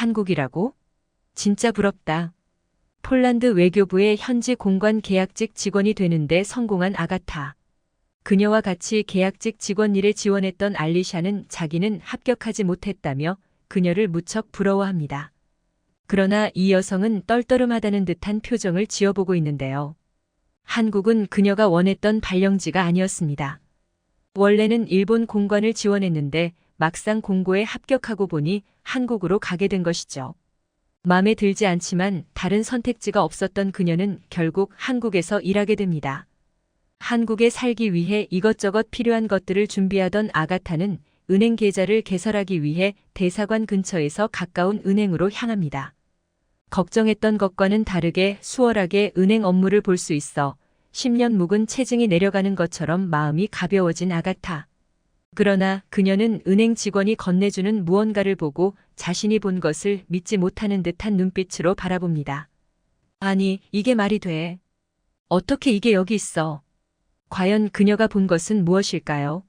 한국이라고? 진짜 부럽다. 폴란드 외교부의 현지 공관 계약직 직원이 되는데 성공한 아가타. 그녀와 같이 계약직 직원 일에 지원했던 알리샤는 자기는 합격하지 못했다며 그녀를 무척 부러워합니다. 그러나 이 여성은 떨떠름하다는 듯한 표정을 지어보고 있는데요. 한국은 그녀가 원했던 발령지가 아니었습니다. 원래는 일본 공관을 지원했는데 막상 공고에 합격하고 보니 한국으로 가게 된 것이죠. 마음에 들지 않지만 다른 선택지가 없었던 그녀는 결국 한국에서 일하게 됩니다. 한국에 살기 위해 이것저것 필요한 것들을 준비하던 아가타는 은행 계좌를 개설하기 위해 대사관 근처에서 가까운 은행으로 향합니다. 걱정했던 것과는 다르게 수월하게 은행 업무를 볼 수 있어 10년 묵은 체증이 내려가는 것처럼 마음이 가벼워진 아가타. 그러나 그녀는 은행 직원이 건네주는 무언가를 보고 자신이 본 것을 믿지 못하는 듯한 눈빛으로 바라봅니다. 아니, 이게 말이 돼. 어떻게 이게 여기 있어? 과연 그녀가 본 것은 무엇일까요?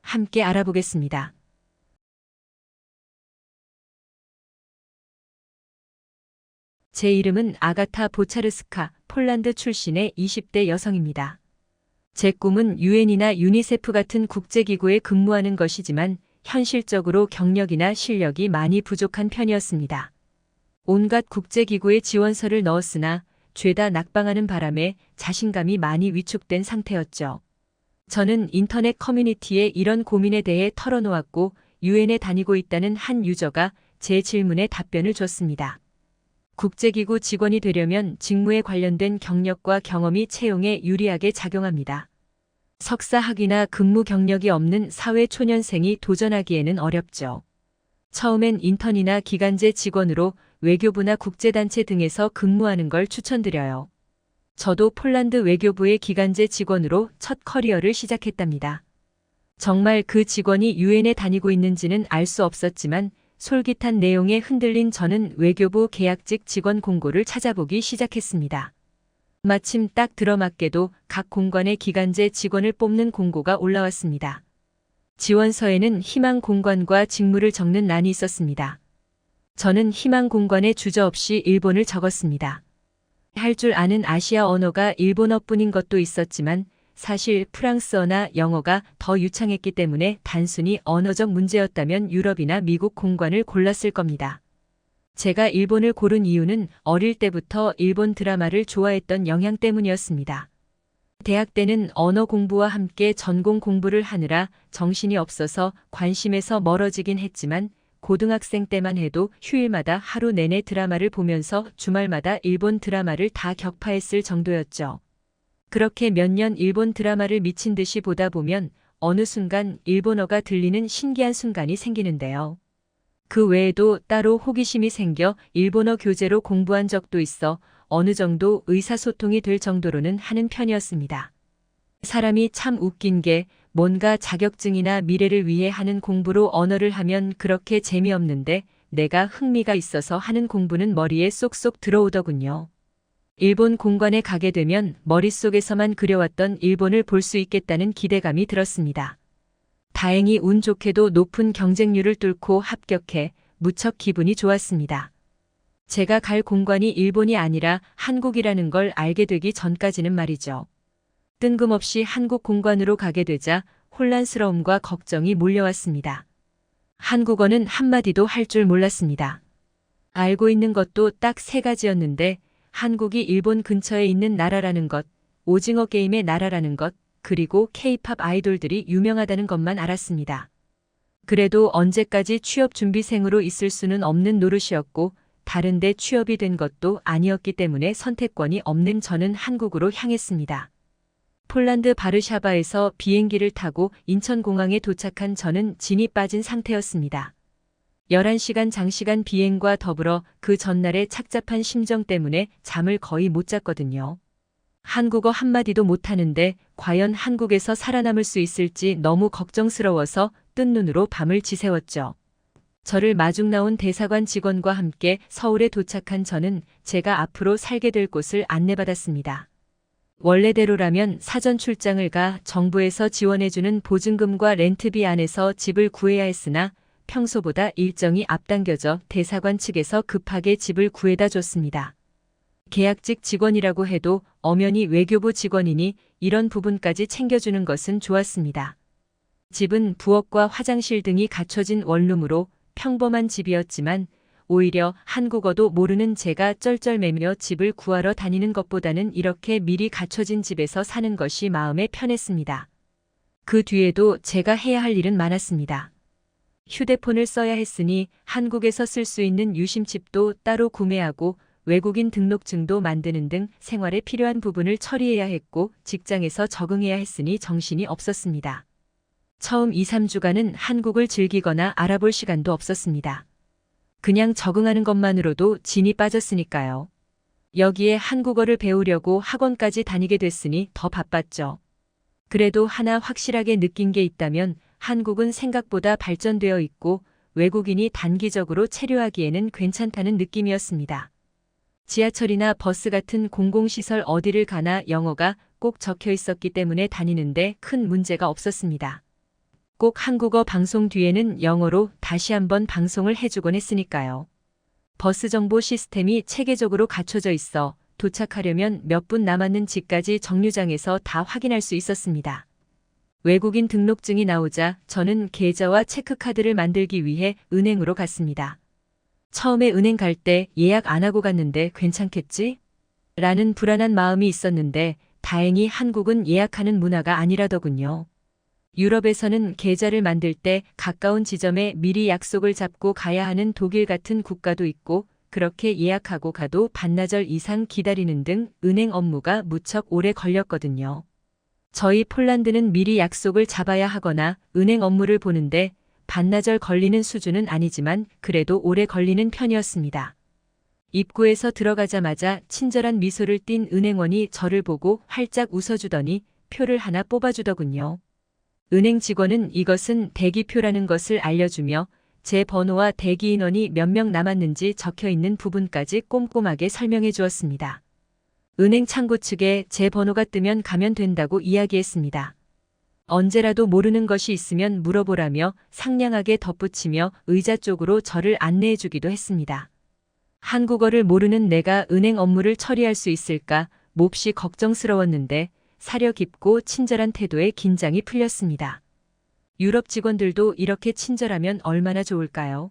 함께 알아보겠습니다. 제 이름은 아가타 보차르스카, 폴란드 출신의 20대 여성입니다. 제 꿈은 유엔이나 유니세프 같은 국제기구에 근무하는 것이지만 현실적으로 경력이나 실력이 많이 부족한 편이었습니다. 온갖 국제기구에 지원서를 넣었으나 죄다 낙방하는 바람에 자신감이 많이 위축된 상태였죠. 저는 인터넷 커뮤니티에 이런 고민에 대해 털어놓았고 유엔에 다니고 있다는 한 유저가 제 질문에 답변을 줬습니다. 국제기구 직원이 되려면 직무에 관련된 경력과 경험이 채용에 유리하게 작용합니다. 석사 학위나 근무 경력이 없는 사회 초년생이 도전하기에는 어렵죠. 처음엔 인턴이나 기간제 직원으로 외교부나 국제단체 등에서 근무하는 걸 추천드려요. 저도 폴란드 외교부의 기간제 직원으로 첫 커리어를 시작했답니다. 정말 그 직원이 유엔에 다니고 있는지는 알 수 없었지만 솔깃한 내용에 흔들린 저는 외교부 계약직 직원 공고를 찾아보기 시작했습니다. 마침 딱 들어맞게도 각 공관의 기간제 직원을 뽑는 공고가 올라왔습니다. 지원서에는 희망 공관과 직무를 적는 란이 있었습니다. 저는 희망 공관에 주저없이 일본을 적었습니다. 할 줄 아는 아시아 언어가 일본어뿐인 것도 있었지만 사실 프랑스어나 영어가 더 유창했기 때문에 단순히 언어적 문제였다면 유럽이나 미국 공관을 골랐을 겁니다. 제가 일본을 고른 이유는 어릴 때부터 일본 드라마를 좋아했던 영향 때문이었습니다. 대학 때는 언어 공부와 함께 전공 공부를 하느라 정신이 없어서 관심에서 멀어지긴 했지만 고등학생 때만 해도 휴일마다 하루 내내 드라마를 보면서 주말마다 일본 드라마를 다 격파했을 정도였죠. 그렇게 몇 년 일본 드라마를 미친 듯이 보다 보면 어느 순간 일본어가 들리는 신기한 순간이 생기는데요. 그 외에도 따로 호기심이 생겨 일본어 교재로 공부한 적도 있어 어느 정도 의사소통이 될 정도로는 하는 편이었습니다. 사람이 참 웃긴 게 뭔가 자격증이나 미래를 위해 하는 공부로 언어를 하면 그렇게 재미없는데 내가 흥미가 있어서 하는 공부는 머리에 쏙쏙 들어오더군요. 일본 공관에 가게 되면 머릿속에서만 그려왔던 일본을 볼 수 있겠다는 기대감이 들었습니다. 다행히 운 좋게도 높은 경쟁률을 뚫고 합격해 무척 기분이 좋았습니다. 제가 갈 공관이 일본이 아니라 한국이라는 걸 알게 되기 전까지는 말이죠. 뜬금없이 한국 공관으로 가게 되자 혼란스러움과 걱정이 몰려왔습니다. 한국어는 한마디도 할 줄 몰랐습니다. 알고 있는 것도 딱 세 가지였는데 한국이 일본 근처에 있는 나라라는 것, 오징어 게임의 나라라는 것, 그리고 케이팝 아이돌들이 유명하다는 것만 알았습니다. 그래도 언제까지 취업 준비생으로 있을 수는 없는 노릇이었고 다른데 취업이 된 것도 아니었기 때문에 선택권이 없는 저는 한국으로 향했습니다. 폴란드 바르샤바에서 비행기를 타고 인천공항에 도착한 저는 진이 빠진 상태였습니다. 11시간 장시간 비행과 더불어 그 전날의 착잡한 심정 때문에 잠을 거의 못 잤거든요. 한국어 한마디도 못하는데 과연 한국에서 살아남을 수 있을지 너무 걱정스러워서 뜬 눈으로 밤을 지새웠죠. 저를 마중 나온 대사관 직원과 함께 서울에 도착한 저는 제가 앞으로 살게 될 곳을 안내받았습니다. 원래대로라면 사전 출장을 가 정부에서 지원해주는 보증금과 렌트비 안에서 집을 구해야 했으나 평소보다 일정이 앞당겨져 대사관 측에서 급하게 집을 구해다 줬습니다. 계약직 직원이라고 해도 엄연히 외교부 직원이니 이런 부분까지 챙겨주는 것은 좋았습니다. 집은 부엌과 화장실 등이 갖춰진 원룸으로 평범한 집이었지만 오히려 한국어도 모르는 제가 쩔쩔매며 집을 구하러 다니는 것보다는 이렇게 미리 갖춰진 집에서 사는 것이 마음에 편했습니다. 그 뒤에도 제가 해야 할 일은 많았습니다. 휴대폰을 써야 했으니 한국에서 쓸 수 있는 유심칩도 따로 구매하고 외국인 등록증도 만드는 등 생활에 필요한 부분을 처리해야 했고 직장에서 적응해야 했으니 정신이 없었습니다. 처음 2, 3주간은 한국을 즐기거나 알아볼 시간도 없었습니다. 그냥 적응하는 것만으로도 진이 빠졌으니까요. 여기에 한국어를 배우려고 학원까지 다니게 됐으니 더 바빴죠. 그래도 하나 확실하게 느낀 게 있다면 한국은 생각보다 발전되어 있고 외국인이 단기적으로 체류하기에는 괜찮다는 느낌이었습니다. 지하철이나 버스 같은 공공시설 어디를 가나 영어가 꼭 적혀 있었기 때문에 다니는데 큰 문제가 없었습니다. 꼭 한국어 방송 뒤에는 영어로 다시 한번 방송을 해주곤 했으니까요. 버스 정보 시스템이 체계적으로 갖춰져 있어 도착하려면 몇 분 남았는 집까지 정류장에서 다 확인할 수 있었습니다. 외국인 등록증이 나오자 저는 계좌와 체크카드를 만들기 위해 은행으로 갔습니다. 처음에 은행 갈 때 예약 안 하고 갔는데 괜찮겠지? 라는 불안한 마음이 있었는데 다행히 한국은 예약하는 문화가 아니라더군요. 유럽에서는 계좌를 만들 때 가까운 지점에 미리 약속을 잡고 가야 하는 독일 같은 국가도 있고 그렇게 예약하고 가도 반나절 이상 기다리는 등 은행 업무가 무척 오래 걸렸거든요. 저희 폴란드는 미리 약속을 잡아야 하거나 은행 업무를 보는데 반나절 걸리는 수준은 아니지만 그래도 오래 걸리는 편이었습니다. 입구에서 들어가자마자 친절한 미소를 띤 은행원이 저를 보고 활짝 웃어주더니 표를 하나 뽑아주더군요. 은행 직원은 이것은 대기표라는 것을 알려주며 제 번호와 대기 인원이 몇 명 남았는지 적혀 있는 부분까지 꼼꼼하게 설명해 주었습니다. 은행 창구 측에 제 번호가 뜨면 가면 된다고 이야기했습니다. 언제라도 모르는 것이 있으면 물어보라며 상냥하게 덧붙이며 의자 쪽으로 저를 안내해 주기도 했습니다. 한국어를 모르는 내가 은행 업무를 처리할 수 있을까 몹시 걱정스러웠는데 사려 깊고 친절한 태도에 긴장이 풀렸습니다. 유럽 직원들도 이렇게 친절하면 얼마나 좋을까요?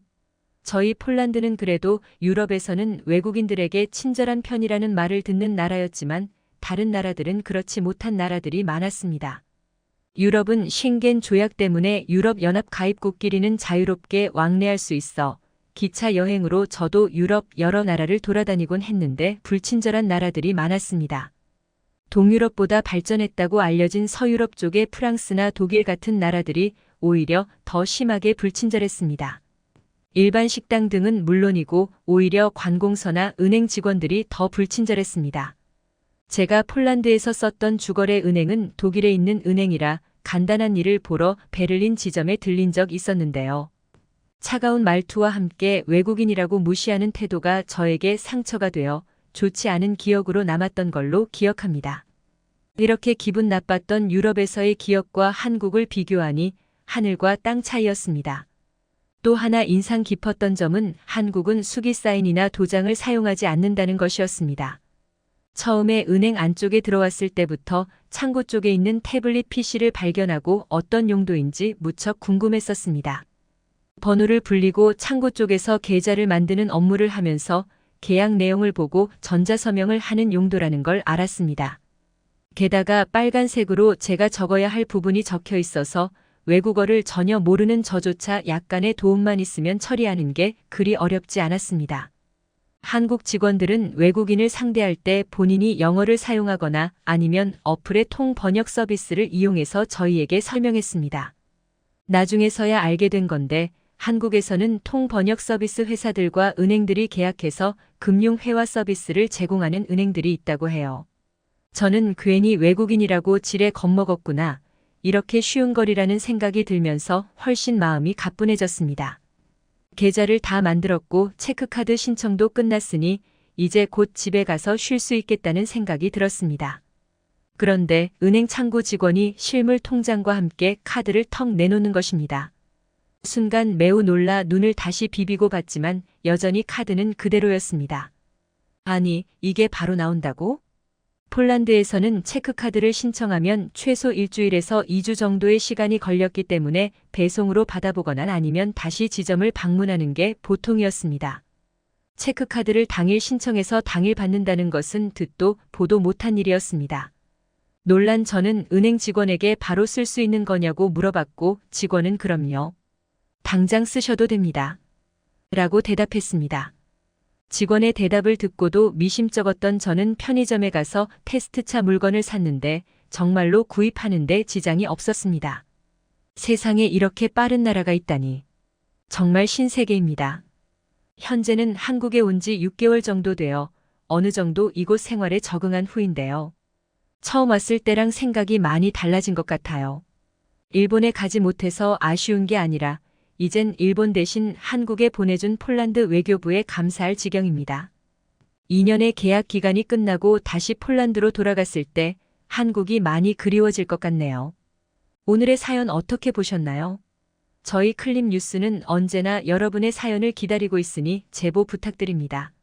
저희 폴란드는 그래도 유럽에서는 외국인들에게 친절한 편이라는 말을 듣는 나라였지만 다른 나라들은 그렇지 못한 나라들이 많았습니다. 유럽은 쉥겐 조약 때문에 유럽연합 가입국끼리는 자유롭게 왕래할 수 있어 기차 여행으로 저도 유럽 여러 나라를 돌아다니곤 했는데 불친절한 나라들이 많았습니다. 동유럽보다 발전했다고 알려진 서유럽 쪽의 프랑스나 독일 같은 나라들이 오히려 더 심하게 불친절했습니다. 일반 식당 등은 물론이고 오히려 관공서나 은행 직원들이 더 불친절했습니다. 제가 폴란드에서 썼던 주거래 은행은 독일에 있는 은행이라 간단한 일을 보러 베를린 지점에 들린 적 있었는데요. 차가운 말투와 함께 외국인이라고 무시하는 태도가 저에게 상처가 되어 좋지 않은 기억으로 남았던 걸로 기억합니다. 이렇게 기분 나빴던 유럽에서의 기억과 한국을 비교하니 하늘과 땅 차이였습니다. 또 하나 인상 깊었던 점은 한국은 수기 사인이나 도장을 사용하지 않는다는 것이었습니다. 처음에 은행 안쪽에 들어왔을 때부터 창고 쪽에 있는 태블릿 PC를 발견하고 어떤 용도인지 무척 궁금했었습니다. 번호를 불리고 창고 쪽에서 계좌를 만드는 업무를 하면서 계약 내용을 보고 전자서명을 하는 용도라는 걸 알았습니다. 게다가 빨간색으로 제가 적어야 할 부분이 적혀 있어서 외국어를 전혀 모르는 저조차 약간의 도움만 있으면 처리하는 게 그리 어렵지 않았습니다. 한국 직원들은 외국인을 상대할 때 본인이 영어를 사용하거나 아니면 어플의 통 번역 서비스를 이용해서 저희에게 설명했습니다. 나중에서야 알게 된 건데 한국에서는 통 번역 서비스 회사들과 은행들이 계약해서 금융 회화 서비스를 제공하는 은행들이 있다고 해요. 저는 괜히 외국인이라고 지레 겁먹었구나. 이렇게 쉬운 거리라는 생각이 들면서 훨씬 마음이 가뿐해졌습니다. 계좌를 다 만들었고 체크카드 신청도 끝났으니 이제 곧 집에 가서 쉴 수 있겠다는 생각이 들었습니다. 그런데 은행 창구 직원이 실물 통장과 함께 카드를 턱 내놓는 것입니다. 순간 매우 놀라 눈을 다시 비비고 봤지만 여전히 카드는 그대로였습니다. 아니, 이게 바로 나온다고? 폴란드에서는 체크카드를 신청하면 최소 일주일에서 2주 정도의 시간이 걸렸기 때문에 배송으로 받아보거나 아니면 다시 지점을 방문하는 게 보통이었습니다. 체크카드를 당일 신청해서 당일 받는다는 것은 듣도 보도 못한 일이었습니다. 놀란 저는 은행 직원에게 바로 쓸 수 있는 거냐고 물어봤고 직원은 그럼요. 당장 쓰셔도 됩니다. 라고 대답했습니다. 직원의 대답을 듣고도 미심쩍었던 저는 편의점에 가서 테스트차 물건을 샀는데 정말로 구입하는데 지장이 없었습니다. 세상에 이렇게 빠른 나라가 있다니. 정말 신세계입니다. 현재는 한국에 온 지 6개월 정도 되어 어느 정도 이곳 생활에 적응한 후인데요. 처음 왔을 때랑 생각이 많이 달라진 것 같아요. 일본에 가지 못해서 아쉬운 게 아니라 이젠 일본 대신 한국에 보내준 폴란드 외교부에 감사할 지경입니다. 2년의 계약 기간이 끝나고 다시 폴란드로 돌아갔을 때 한국이 많이 그리워질 것 같네요. 오늘의 사연 어떻게 보셨나요? 저희 클립 뉴스는 언제나 여러분의 사연을 기다리고 있으니 제보 부탁드립니다.